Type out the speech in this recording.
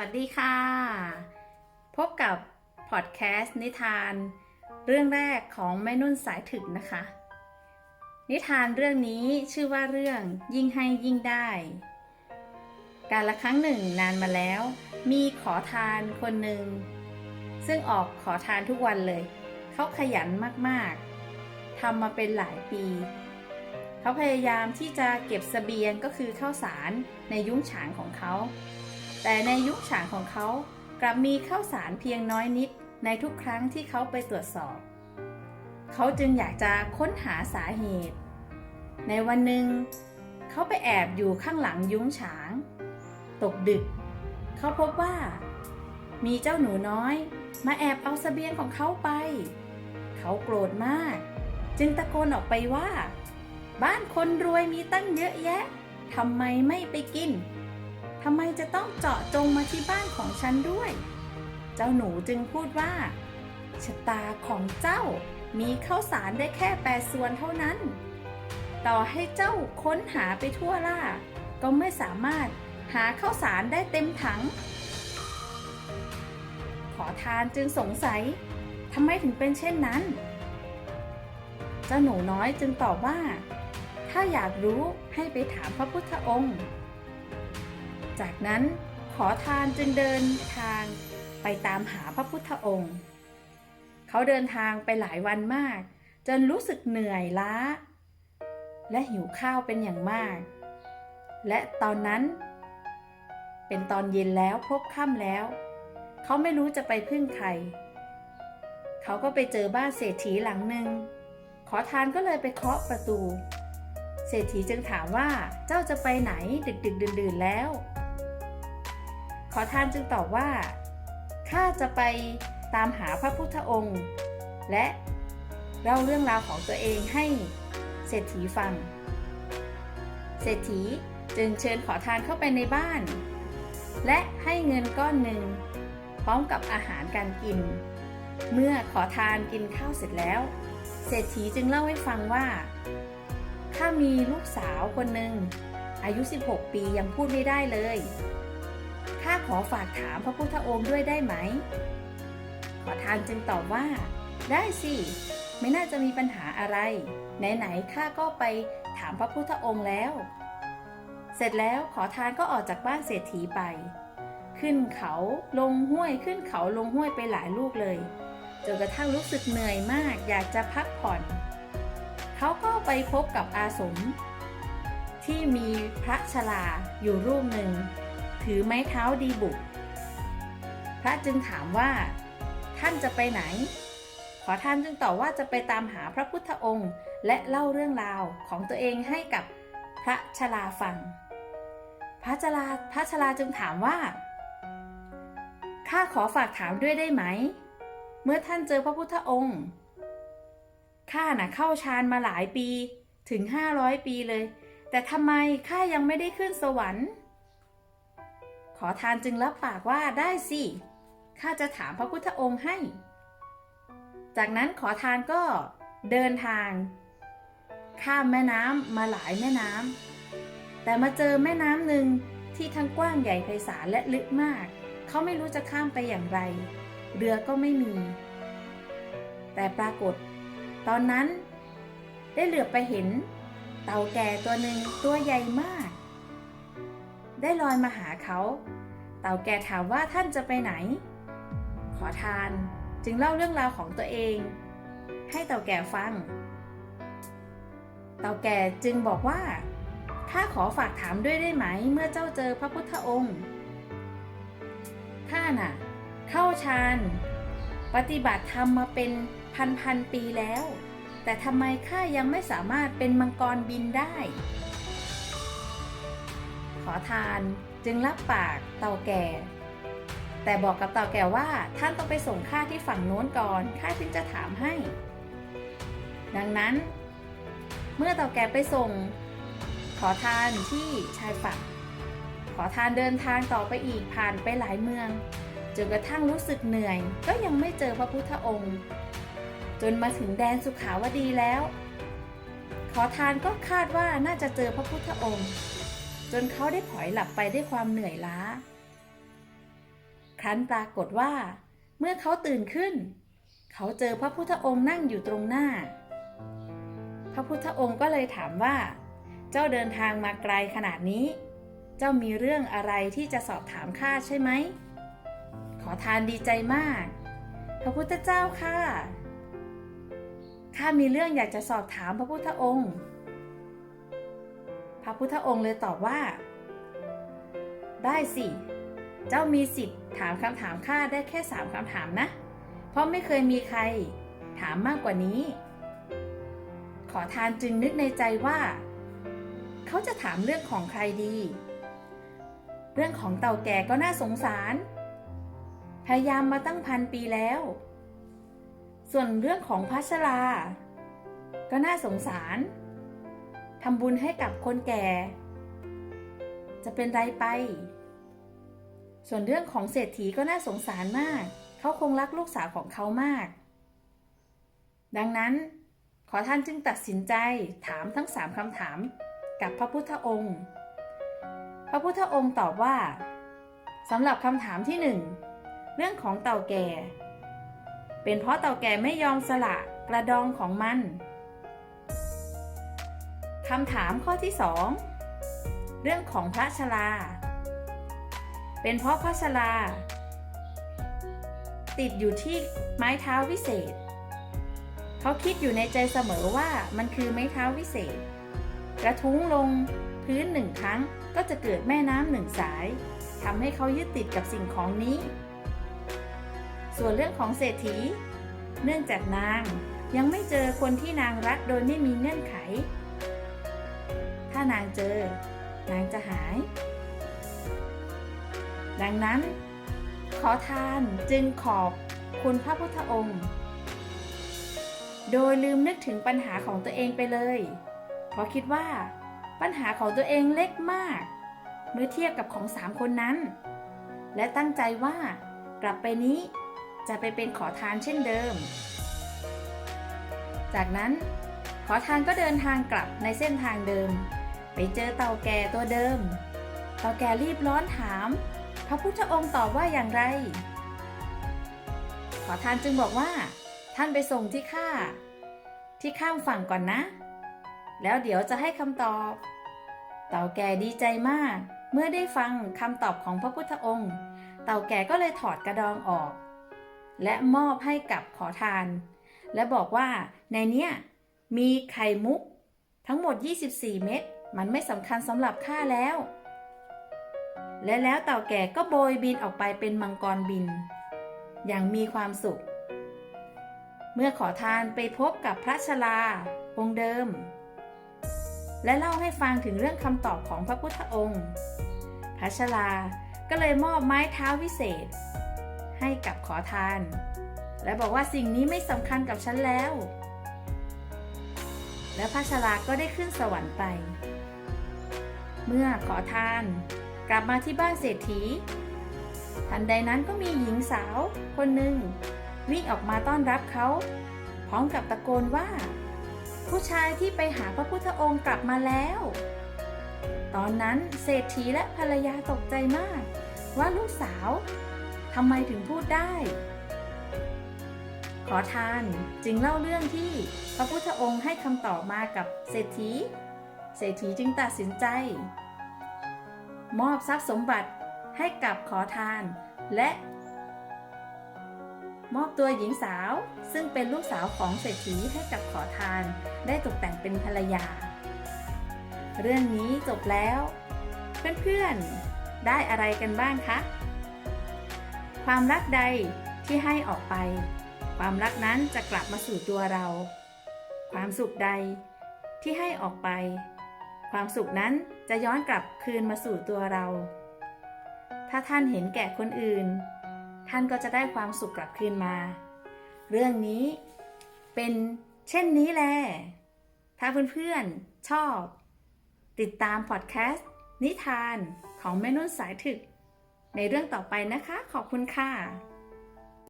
วัสดีค่ะ พบกับพอดแคสต์นิทาน เรื่องแรกของแม่นุ่นสายถึกนะคะ นิทานเรื่องนี้ชื่อว่าเรื่องยิ่งให้ยิ่งได้ การละครั้งหนึ่งนานมาแล้ว มีขอทานคนหนึ่ง ซึ่งออกขอทานทุกวันเลย เขาขยันมากๆทำมาเป็นหลายปี เขาพยายามที่จะเก็บเสบียงก็คือข้าวสารในยุ้งฉางของเขา แต่ในยุคฉางของเขากลับมีข้าวสารเพียงน้อยนิดในทุกครั้งที่เขาไปตรวจสอบ เขาจึงอยากจะค้นหาสาเหตุ ในวันหนึ่ง เขาไปแอบอยู่ข้างหลังยุ้งฉาง ตกดึก เขาพบว่า มีเจ้าหนูน้อย มาแอบเอาเสบียงของเขาไป เขาโกรธมาก จึงตะโกนออกไปว่า บ้านคนรวยมีตั้งเยอะแยะทำไมไม่ไปกิน ทำไมจะต้องเจาะจงมาที่บ้านของฉันด้วย เจ้าหนูจึงพูดว่าชะตาของเจ้ามีข้าวสารได้แค่แปดส่วนเท่านั้น ต่อให้เจ้าค้นหาไปทั่วล่า ก็ไม่สามารถหาข้าวสารได้เต็มถัง ขอทานจึงสงสัยทำไมถึงเป็นเช่นนั้น เจ้าหนูน้อยจึงตอบว่า ถ้าอยากรู้ให้ไปถามพระพุทธองค์ จากนั้นขอทานจึงเดินทางไปตามหาพระพุทธองค์ เขาเดินทางไปหลายวันมาก จนรู้สึกเหนื่อยล้า และหิวข้าวเป็นอย่างมาก และตอนนั้น เป็นตอนเย็นแล้วพบค่ำแล้ว เขาไม่รู้จะไปพึ่งใคร เขาก็ไปเจอบ้านเศรษฐีหลังหนึ่ง ขอทานก็เลยไปเคาะประตู เศรษฐีจึงถามว่าเจ้าจะไปไหนดึกดึกดื่นดื่นๆแล้ว ขอทานจึงตอบว่า ข้าจะไปตามหาพระพุทธองค์ และเล่าเรื่องราวของตัวเองให้เศรษฐีฟัง เศรษฐีจึงเชิญขอทานเข้าไปในบ้าน และให้เงินก้อนหนึ่ง พร้อมกับอาหารการกิน เมื่อขอทานกินข้าวเสร็จแล้ว เศรษฐีจึงเล่าให้ฟังว่า ข้ามีลูกสาวคนหนึ่งอายุ 16 ปียังพูดไม่ได้เลย ข้าขอฝากถามพระพุทธองค์ด้วยได้ไหม ขอทานจึงตอบว่า ได้สิ ไม่น่าจะมีปัญหาอะไร ไหนๆข้าก็ไปถามพระพุทธองค์แล้ว เสร็จแล้วขอทานก็ออกจากบ้านเศรษฐีไป ขึ้นเขาลงห้วยขึ้นเขาลงห้วยไปหลายลูกเลย จนกระทั่งรู้สึกเหนื่อยมาก อยากจะพักผ่อน เขาก็ไปพบกับอาสม ที่มีพระชลาอยู่รูปหนึ่ง ถือไม้เท้าดีบุก พระจึงถามว่า ท่านจะไปไหน ขอท่านจึงตอบว่าจะไปตามหาพระพุทธองค์ และเล่าเรื่องราวของตัวเองให้กับพระชลาฟัง พระชลาพระชลาจึงถามว่า ข้าขอฝากถามด้วยได้ไหม เมื่อท่านเจอพระพุทธองค์ข้าน่ะเข้าฌานมาหลายปีถึง 500 ปีเลย แต่ทำไมข้ายังไม่ได้ขึ้นสวรรค์ อทานจึงรับปากว่าได้สิ ข้าจะถามพระพุทธองค์ให้ จากนั้นขอทานก็เดินทาง ข้ามแม่น้ำมาหลายแม่น้ำแต่มาเจอแม่น้ำหนึ่งที่ทั้งกว้างใหญ่ไพศาลและลึกมาก เขาไม่รู้จะข้ามไปอย่างไร เรือก็ไม่มี แต่ปรากฏ ตอนนั้น ได้เหลือไปเห็น เต่าแก่ตัวหนึ่งตัวใหญ่มาก ได้ลอยมาหาเขา เต่าแก่ถามว่าท่านจะไปไหน ขอทานจึงเล่าเรื่องราวของตัวเอง ให้เต่าแก่ฟัง เต่าแก่จึงบอกว่าข้าขอฝากถามด้วยได้ไหม เมื่อเจ้าเจอพระพุทธองค์ข้าน่ะ เข้าฌานปฏิบัติธรรมมาเป็นพันพันปีแล้ว แต่ทำไมข้ายังไม่สามารถเป็นมังกรบินได้ ขอทานจึงรับปากเต่าแก่ แต่บอกกับเต่าแก่ว่าท่านต้องไปส่งข้าที่ฝั่งโน้นก่อนข้าจึงจะถามให้ ดังนั้น เมื่อเต่าแก่ไปส่ง ขอทานที่ชายฝั่งขอทานเดินทางต่อไปอีกผ่านไปหลายเมืองจนกระทั่งรู้สึกเหนื่อย ก็ยังไม่เจอพระพุทธองค์ จนมาถึงแดนสุขาวดีแล้ว ขอทานก็คาดว่าน่าจะเจอพระพุทธองค์ จนเขาได้ผลอยหลับไปด้วยความเหนื่อยล้า ครั้นปรากฏว่า เมื่อเขาตื่นขึ้น เขาเจอพระพุทธองค์นั่งอยู่ตรงหน้า พระพุทธองค์ก็เลยถามว่า เจ้าเดินทางมาไกลขนาดนี้ เจ้ามีเรื่องอะไรที่จะสอบถามข้าใช่ไหม ขอทานดีใจมาก พระพุทธเจ้าค่ะข้ามีเรื่องอยากจะสอบถามพระพุทธองค์ พระพุทธองค์เลยตอบว่า ได้สิ เจ้ามีสิทธิ์ถามคำถามข้าได้แค่สามคำถามนะ เพราะไม่เคยมีใครถามมากกว่านี้ ขอทานจึงนึกในใจว่า เขาจะถามเรื่องของใครดี เรื่องของเต่าแก่ก็น่าสงสาร พยายามมาตั้งพันปีแล้ว ส่วนเรื่องของพัชรา ก็น่าสงสาร ทำบุญให้กับคนแก่ จะเป็นไรไป ส่วนเรื่องของเศรษฐีก็น่าสงสารมาก เขาคงรักลูกสาวของเขามาก ดังนั้นขอท่านจึงตัดสินใจถามทั้งสามคำถามกับพระพุทธองค์ พระพุทธองค์ตอบว่าสำหรับคำถามที่หนึ่งเรื่องของเต่าแก่ เป็นเพราะเต่าแก่ไม่ยอมสละกระดองของมัน คำถามข้อที่สองเรื่องของพระชราเป็นเพราะพระชราติดอยู่ที่ไม้เท้าวิเศษ เขาคิดอยู่ในใจเสมอว่ามันคือไม้เท้าวิเศษ กระทุ้งลงพื้นหนึ่งครั้งก็จะเกิดแม่น้ำหนึ่งสายทำให้เขายึดติดกับสิ่งของนี้ ส่วนเรื่องของเศรษฐี เนื่องจากนางยังไม่เจอคนที่นางรักโดยไม่มีเงื่อนไข ถ้านางเจอ นางจะหาย ดังนั้น ขอทานจึงขอบคุณพระพุทธองค์ โดยลืมนึกถึงปัญหาของตัวเองไปเลย เพราะคิดว่าปัญหาของตัวเองเล็กมาก เมื่อเทียบกับของสามคนนั้น และตั้งใจว่ากลับไปนี้จะไปเป็นขอทานเช่นเดิม จากนั้นขอทานก็เดินทางกลับในเส้นทางเดิม ไปเจอเต่าแก่ตัวเดิม เต่าแก่รีบร้อนถาม พระพุทธองค์ตอบว่าอย่างไร ขอทานจึงบอกว่า ท่านไปส่งที่ข้าที่ข้ามฝั่งก่อนนะ แล้วเดี๋ยวจะให้คำตอบ เต่าแก่ดีใจมาก เมื่อได้ฟังคำตอบของพระพุทธองค์ เต่าแก่ก็เลยถอดกระดองออก และมอบให้กับขอทาน และบอกว่าในเนี้ยมีไข่มุกทั้งหมด 24 เม็ด มันไม่สำคัญสำหรับข้าแล้ว และแล้วเต่าแก่ก็โบยบินออกไปเป็นมังกรบิน อย่างมีความสุข เมื่อขอทานไปพบกับพระชราองค์เดิม และเล่าให้ฟังถึงเรื่องคำตอบของพระพุทธองค์ พระชราก็เลยมอบไม้เท้าวิเศษ ให้กับขอทาน และบอกว่าสิ่งนี้ไม่สำคัญกับฉันแล้วและพระชราก็ได้ขึ้นสวรรค์ไป เมื่อขอทาน กลับมาที่บ้านเศรษฐี ทันใดนั้นก็มีหญิงสาวคนหนึ่ง วิ่งออกมาต้อนรับเขา พร้อมกับตะโกนว่า ผู้ชายที่ไปหาพระพุทธองค์กลับมาแล้ว ตอนนั้นเศรษฐีและภรรยาตกใจมาก ว่าลูกสาวทำไมถึงพูดได้ ขอทานจึงเล่าเรื่องที่พระพุทธองค์ให้คำตอบมากับเศรษฐี เศรษฐีจึงตัดสินใจ มอบทรัพย์สมบัติให้กับขอทาน และ มอบตัวหญิงสาว ซึ่งเป็นลูกสาวของเศรษฐีให้กับขอทาน ได้ตกแต่งเป็นภรรยา เรื่องนี้จบแล้ว เพื่อนๆ ได้อะไรกันบ้างคะ ความรักใดที่ให้ออกไป ความรักนั้นจะกลับมาสู่ตัวเรา ความสุขใดที่ให้ออกไป ความสุขนั้นจะย้อนกลับคืนมาสู่ตัวเรา ถ้าท่านเห็นแก่คนอื่น ท่านก็จะได้ความสุขกลับคืนมา เรื่องนี้เป็นเช่นนี้แหละ ถ้าเพื่อนๆชอบ ติดตามพอดแคสต์นิทานของแม่นุ่นสายถึก ในเรื่องต่อไปนะคะ ขอบคุณค่ะ